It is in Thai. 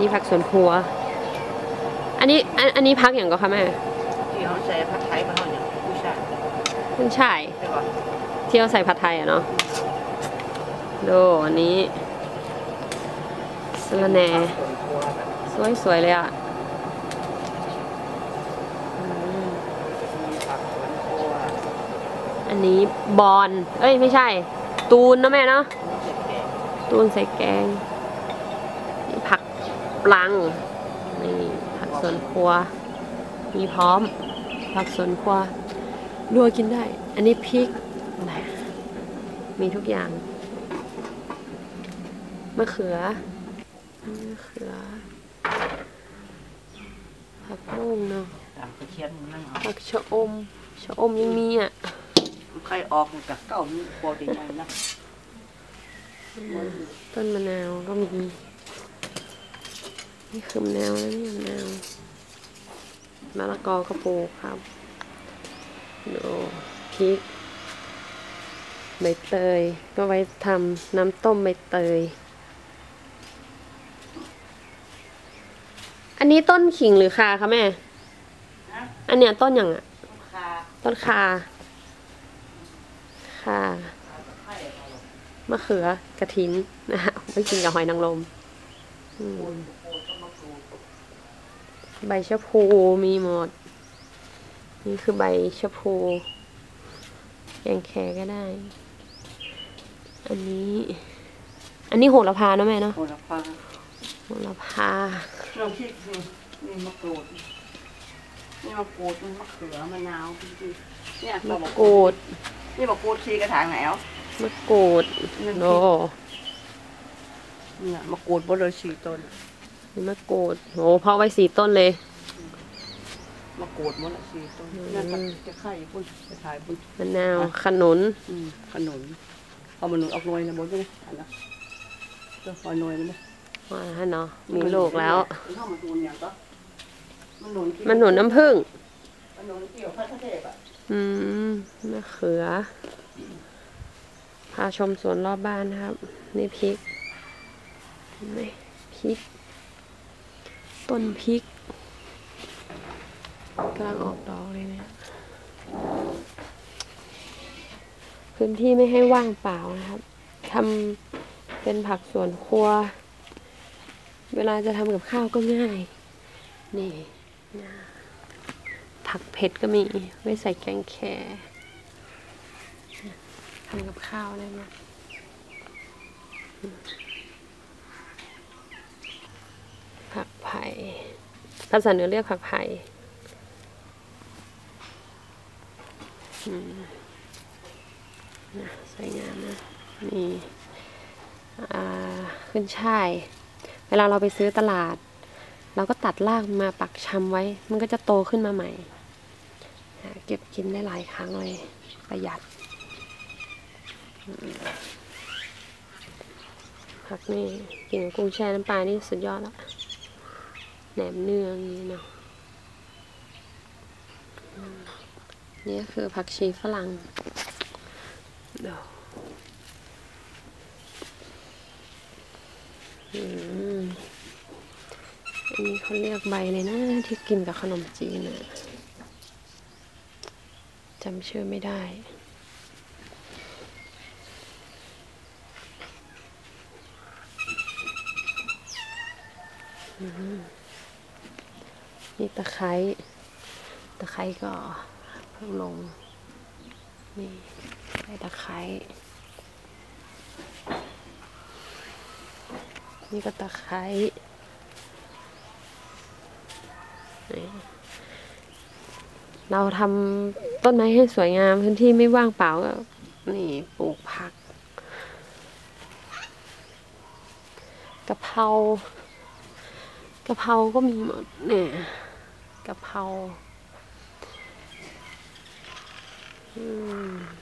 นี่ผักสวนครัว อันนี้อันอันนี้พักอย่างก็คะแม่ที่เขาใช้ผัดไทยมาเขาเนี่ยผู้ชายคุณชายใช่ป่ะที่เราใส่ผัดไทยอะเนาะดูอันนี้สะระแหน่สวยๆเลยอะอืมมีผักสวนครัวอันนี้บอนเอ้ยไม่ใช่ ตูนนะแม่เนาะเจ็ดแกงตูนใส่แกงนี่ผัก ปลัง นี่ผักสวนครัว มีพร้อม ผักสวนครัวรัวกินได้ อันนี้พริกนะมีทุกอย่าง มะเขือ มะเขือ ผักบุ้งเนาะตามกระเทียมนั่นเอาผักชะอม ชะอมยังมีอะใครออกมันกับเก้ามีโปรตีนนะต้นมะนาวก็มี นี่คือมะนาวแล้วนี่มะนาวมะละกอก็ปลูกครับดูพริกใบเตย ก็ไว้ทำน้ำต้มใบเตย อันนี้ต้นขิงหรือคาคะแม่ อันเนี้ยต้นอย่างอะค่ะต้นคาคามะเขือกระถินนะฮะไว้กินกับหอยนางรมอืม ใบชะพูมีหมด นี่คือใบชะพูแกงแคก็ได้ อันนี้ อันนี้โหระพาเนอะแม่เนาะ โหระพา โหระพาน้ำพริกนี่นี่มะกรูด นี่มะกรูดนี่มะเขือมะนาวจริงๆเนี่ยมะกรูด นี่มะกรูดชีกระถางไหนเอามะกรูดโน เนี่ยมะกรูดบนเลยสี่ต้นนี่มะกรูดโหเพาะไว้สี่ต้นเลย มะกรูดหมดละสี่ต้นนั่นก็จะไข่พุ่นจะถ่ายพุ่นมะนาวขนุนอืมขนุนเอามันหนุนออกหน่วยนะบนไปเลยอันนั้นก็พอหน่วยมันเลยว่าฮะเนาะมีลูกแล้ว มันเข้ามาหนุนอย่างก็มันหนุนที่มันหนุนน้ำผึ้งมันหนุนเกี่ยวพัทเทพอะอืมมะเขือ พาชมสวนรอบบ้านนะครับ นี่พริก นี่พริก ต้นพริกกำลังออกดอกเลยเนี่ยพื้นที่ไม่ให้ว่างเปล่านะครับทำเป็นผักสวนครัว เวลาจะทำกับข้าวก็ง่าย นี่ผักเผ็ดก็มีไว้ใส่แกงแคทำกับข้าวได้ไหมผักไผ่ ภาษาเหนือเรียกผักไผ่นะสวยงามนะนี่ขึ้นช่าย เวลาเราไปซื้อตลาด เราก็ตัดรากมาปักชำไว้ มันก็จะโตขึ้นมาใหม่ เก็บกินได้หลายครั้งเลย ประหยัด ผักนี่กินกับกุ้งแช่น้ำปลานี่สุดยอดละ แหนมเนืองนี่เนาะนี่ก็คือผักชีฝรั่งเดี๋ยวอันนี้เขาเรียกใบเลยนะ ที่กินกับขนมจีนนะจำชื่อไม่ได้ อืม นี่ตะไคร้ตะไคร้ก็เพิ่งลง นี่ใบตะไคร้นี่ก็ตะไคร้เราทำต้นไม้ให้สวยงามพื้นที่ไม่ว่างเปล่าก็นี่ปลูกผักกะเพรากะเพราก็มีหมดเนี่ย กะเพราอืม